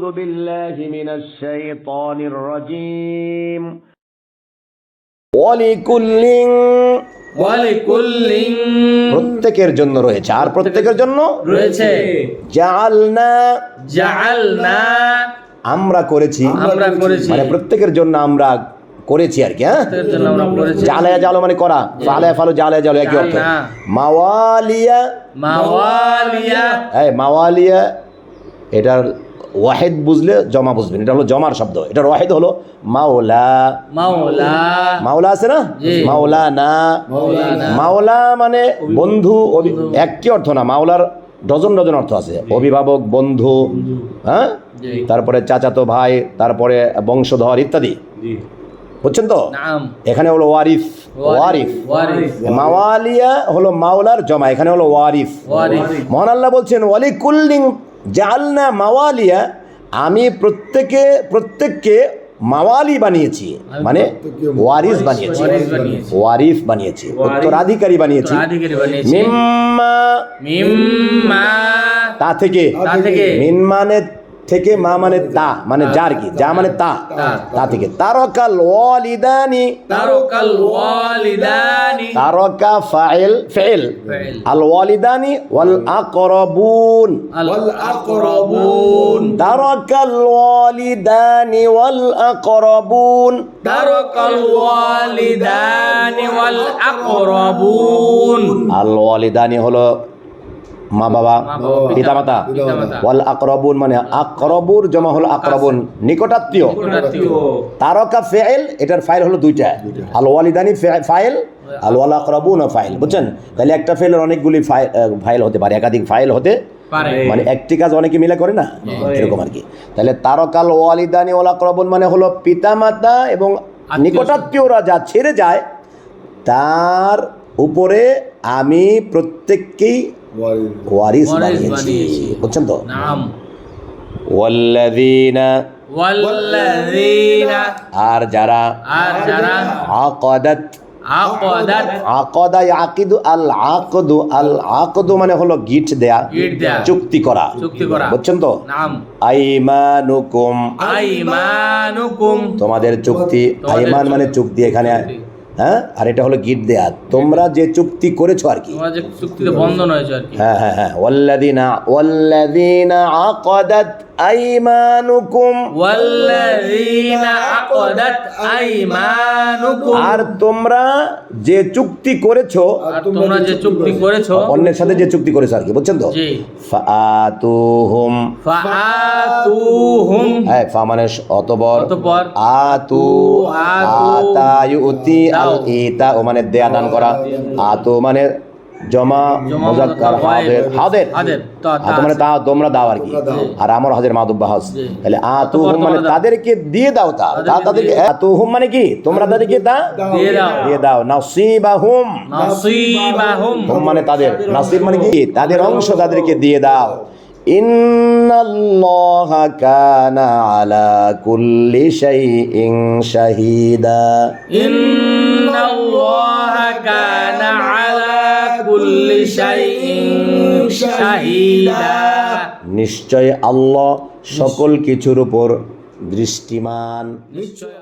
أعوذ بالله من الشيطان الرجيم ولكل ওয়ালিকুল্লিন প্রত্যেকের জন্য রয়েছে আর প্রত্যেকের জন্য রয়েছে জাআলনা জাআলনা আমরা করেছি আমরা করেছি মানে প্রত্যেকের জন্য আমরা করেছি আর কি হ্যাঁ এর জন্য আমরা করেছি জালায়া জালো মানে করা ফালায়া ফালো জালায়া জালো একই অর্থ জালনা। মাওয়ালিয়া মাওয়ালিয়া এই মাওয়ালিয়া এটার ওয়াহেদ বুঝলে জমা বুঝবেন। এটা হলো জমার শব্দ। এটার ওয়াহেদ হলো মাওলা। মাওলা। মাওলা আছে না। মাওলা না মাওলা মানে বন্ধু একটি অর্থ না মাওলার ডজন ডজন অর্থ আছে। অভিভাবক বন্ধু হ্যাঁ। তারপরে চাচাতো ভাই তারপরে বংশধর ইত্যাদি। বুঝছেন তো? এখানে হলো ওয়ারিফ। ওয়ারিফ মাওয়ালিয়া হলো মাওলার জমা। এখানে হলো ওয়ারিফ। মহান আল্লাহ বলছেন ওয়ালি কুল্লিং জালনা মাওয়ালিয়া আমি প্রত্যেকে প্রত্যেককে মাওয়ালি বানিয়েছি। মানে ওয়ারিস বানিয়েছি। ওয়ারিস বানিয়েছি। ওয়ারিফ বানিয়েছি। উত্তরাধিকারী বানিয়েছি। মিম্মা মিম্মা তা থেকে। তা থেকে। মিন মানে থেকে মা মানে তা মানে যার কি? যা মানে তা। তা। থেকে। তারকাল ওয়ালিদানি। তারকাল ওয়ালিদানি। তারকা ফাইল ফেল ফাইল। আল ওয়ালিদানি ওয়াল আকরাবুন। আল আকরাবুন। তারকাল ওয়ালিদানি ওয়াল আকরাবুন। তারকাল ওয়ালিদানি ওয়াল আকরাবুন। আল ওয়ালিদানি হলো মা বাবা পিতা মাতা। পিতামাতা। ওয়াল আকরাবুন মানে আকরাবুর জমা হলো আকরাবুন নিকটাত্মীয়। তারকা ফেল এটার ফাইল হলো দুইটা। আল ওয়ালিদানি ফাইল আল ওয়াল আকরাবুন ফাইল বুঝছেন? তাহলে একটা ফাইলের অনেকগুলি ফাইল ফাইল হতে পারে একাধিক ফাইল হতে মানে একটি কাজ অনেকে মিলে করে না? এরকম আর কি। তাহলে তারকাল ওয়ালিদানি ওয়াল আকরাবুন মানে হলো পিতামাতা এবং নিকটাত্মীয়রা যা ছেড়ে যায় তার উপরে আমি প্রত্যেককেই ওয়ারিস বানিয়েছি। বুঝছেন তো নাম ওয়াল্লাযীনা ওয়াল্লাযীনা আর যারা আর যারা আকাদাত আকাদাত আকাদা আল আকদু আল আকদু মানে হলো গিট দেয়া চুক্তি করা চুক্তি করা বুঝছেন তো নাম আইমানুকুম আইমানুকুম তোমাদের চুক্তি আইমান মানে চুক্তি এখানে হ্যাঁ? আর এটা হলো গিট দেয়া। তোমরা যে চুক্তি করেছ আর কি। তোমরা যে চুক্তিতে বন্ধন হয়েছে আর কি। হ্যাঁ হ্যাঁ হ্যাঁ। ওয়াল্লাযীনা ওয়াল্লাযীনা আকাদাত আইমানুকুম। ওয়াল্লাযীনা আকাদাত আইমানুকুম আর তোমরা যে চুক্তি করেছ তোমরা যে চুক্তি করেছ অন্যের সাথে যে চুক্তি করেছ আর কি বুঝছেন তো? জি। ফাতুহুম ফাআতুহুম। হ্যাঁ ফা মানে অতঃপর আতু আতু আতা। ইউতি আল ইতা ও মানে দেয়া দান করা। আতু মানে জমা মুজাক্কার হাদের হাদের। তা- তা মানে তা তোমরা দাও আর কি। আর আমার হাজের মাদুব বাহাস জি। তাহলে আতু অতঃপর মানে তাদেরকে দিয়ে দাও তা। তা তাদেরকে তাদেরকে আতু হুম মানে কি? তোমরা তাদেরকে তা দিয়ে দাও। দিয়ে দাও। নাসিবাহুম। নাসিবাহুম। হুম মানে তাদের। নাসিব মানে কি? তাদের অংশ তাদেরকে দিয়ে দাও। ইন্নাল্লাহা কানা আলা কুল্লি শাইইন শাহিদা। ইন্নাল্লাহা كان على كل شيء شهيدا. নিশ্চয় আল্লাহ সকল কিছুর উপর দৃষ্টিমান। নিশ্চয়